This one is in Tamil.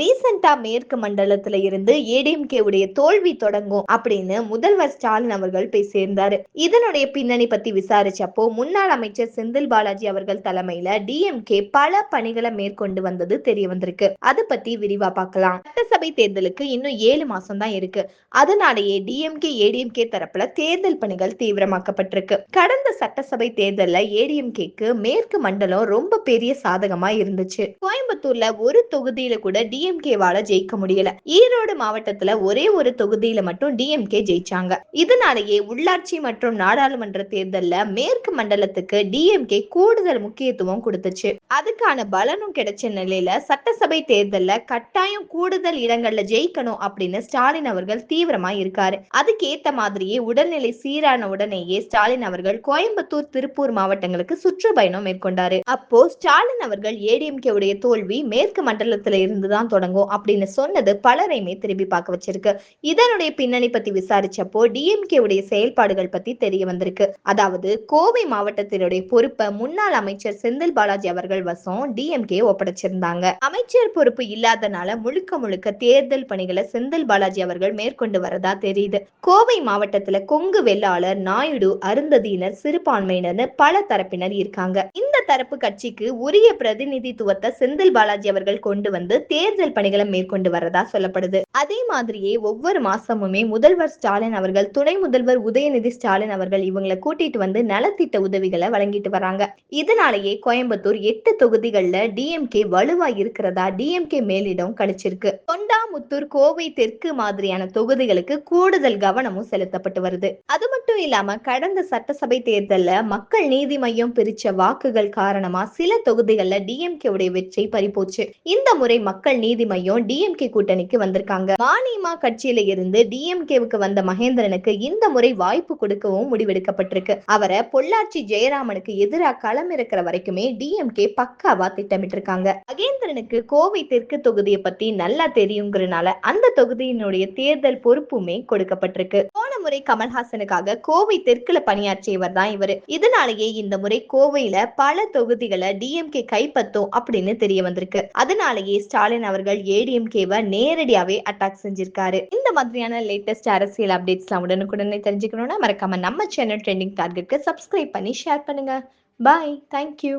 ரீசெண்டா மேற்கு மண்டலத்துல இருந்து ஏடிஎம்கே உடைய தோல்வி தொடங்கும் அப்படின்னு முதல்வர் ஸ்டாலின் அவர்கள் பேசியிருந்தாரு. இதனுடைய பின்னணி பத்தி விசாரிச்சப்போ முன்னாள் அமைச்சர் செந்தில் பாலாஜி அவர்கள் தலைமையில டிஎம்கே பல பணிகளை மேற்கொண்டு வந்தது தெரிய வந்திருக்கு. அதை பத்தி விரிவா பார்க்கலாம். சட்டசபை தேர்தலுக்கு இன்னும் ஏழு மாசம் தான் இருக்கு. அதனாலேயே டிஎம்கே ஏடிஎம்கே தரப்புல தேர்தல் பணிகள் தீவிரமாக்கப்பட்டிருக்கு. கடந்த சட்டசபை தேர்தல்ல ஏடிஎம்கேக்கு மேற்கு மண்டலம் ரொம்ப பெரிய சாதகமா இருந்துச்சு. கோயம்புத்தூர்ல ஒரு தொகுதியில கூட டிஎம்கேவால ஜெயிக்க முடியல. ஈரோடு மாவட்டத்துல ஒரே ஒரு தொகுதியில மட்டும் டிஎம்கே ஜெயிச்சாங்க. இதனாலேயே உள்ளாட்சி மற்றும் நாடாளுமன்ற தேர்தல்ல மேற்கு மண்டலத்துக்கு டிஎம்கே கூடுதல் முக்கியத்துவம் கொடுத்துச்சு. அதுக்கான பலனும் கிடைச்ச நிலையில சட்டசபை தேர்தல்ல கட்டாயம் கூடுதல் இடங்கள்ல ஜெயிக்கணும் அப்படின்னு ஸ்டாலின் அவர்கள் தீவிரமா இருக்காரு. அதுக்கேத்த மாதிரியே உடல்நிலை சீரான உடனேயே ஸ்டாலின் அவர்கள் கோயம்புத்தூர் திருப்பூர் மாவட்டங்களுக்கு சுற்றுப்பயணம் மேற்கொண்டாரு. அப்போ ஸ்டாலின் அவர்கள் ஏடிஎம்கே உடைய தோல்வி மேற்கு மண்டலத்துல இருந்துதான் தொடங்கும் அப்படின்னு சொன்னது பலரையுமே திரும்பி பார்க்க வச்சிருக்கு. இதனுடைய பின்னணி பத்தி விசாரிச்சப்போ டிஎம்கே உடைய செயல்பாடுகள் பத்தி தெரிய வந்திருக்கு. அதாவது கோவை மாவட்டத்தினுடைய பொறுப்பை முன்னாள் அமைச்சர் செந்தில் பாலாஜி அவர்கள் வசம் டிஎம்கே ஒப்படைச்சிருந்தாங்க. அமைச்சர் பொறுப்பு இல்லாதனால முழுக்க முழுக்க தேர்தல் பணிகளை செந்தில் பாலாஜி அவர்கள் மேற்கொண்டு வரதா தெரியுது. கோவை மாவட்டத்துல கொங்கு வெள்ளாளர் நாயுடு அருந்ததியினர் சிறுபான்மையினர் பல தரப்பினர் இருக்காங்க. இந்த தரப்பு கட்சிக்கு உரிய பிரதிநிதித்துவத்தை செந்தில் பாலாஜி அவர்கள் கொண்டு வந்து தேர்தல் பணிகளை மேற்கொண்டு வரதா சொல்லப்படுது. அதே மாதிரியே ஒவ்வொரு மாசமுமே முதல்வர் ஸ்டாலின் அவர்கள் துணை முதல்வர் உதயநிதி ஸ்டாலின் அவர்கள் இவங்களை கூட்டிட்டு வந்து நலத்திட்ட உதவிகளை வழங்கிட்டு வராங்க. இதனாலேயே கோயம்புத்தூர் எட்டு தொகுதிகள்ல டிஎம்கே வலுவா இருக்கிறதா டிஎம்கே மேலிடம் கணிச்சிருக்கு. தொண்டாமுத்தூர் கோவை தெற்கு மாதிரியான தொகுதிகளுக்கு கூடுதல் கவனமும் செலுத்தப்பட்டு வருது. அது மட்டும் இல்லாம கடந்த சட்டசபை தேர்தல்ல மக்கள் நீதி மையம் பிரிச்ச வாக்குகள் காரணமா சில தொகுதிகள்ல டிஎம்கே உடைய வெற்றி பறிப்போச்சு இந்த முறை மக்கள் நீதி மையம் டிஎம்கே கூட்டணிக்கு வந்திருக்காங்க. மானிமா கட்சியில இருந்து டிஎம்கேவுக்கு வந்த மகேந்திரனுக்கு இந்த முறை வாய்ப்பு கொடுக்கவும் முடிவெடுக்கப்பட்டிருக்கு. அவரை பொள்ளாச்சி ஜெயராமனுக்கு எதிராக களமிறக்கிற வரைக்குமே டிஎம்கே பக்காவா திட்டமிட்டிருக்காங்க. மகேந்திரனுக்கு கோவை தெற்கு தொகுதியை பத்தி நல்லா தெரியுங்கிறனால அந்த தொகுதியினுடைய தேர்தல் பொறுப்புமே கொடுக்கப்பட்டிருக்கு. போன முறை கமல்ஹாசனுக்காக கோவை தெற்குல பணியாற்றியவர் தான் இவர். இதனாலேயே இந்த முறை கோவையில பல தொகுதிகளை டிஎம்கே கைப்பற்றும் அப்படின்னு தெரிய வந்திருக்கு. அதனாலேயே ஸ்டாலின் அவர்கள் ஏடிஎம்கேவை நேரடியாவே அட்டாக் செஞ்சிருக்காரு. இந்த மாதிரியான லேட்டஸ்ட் அரசியல் அப்டேட்ஸ்லாம் உடனுக்குடனே தெரிஞ்சுக்கணும்னா மறக்காம நம்ம சேனல் ட்ரெண்டிங் டார்கெட்க்கு சப்ஸ்கிரைப் பண்ணி ஷேர் பண்ணுங்க. Bye thank you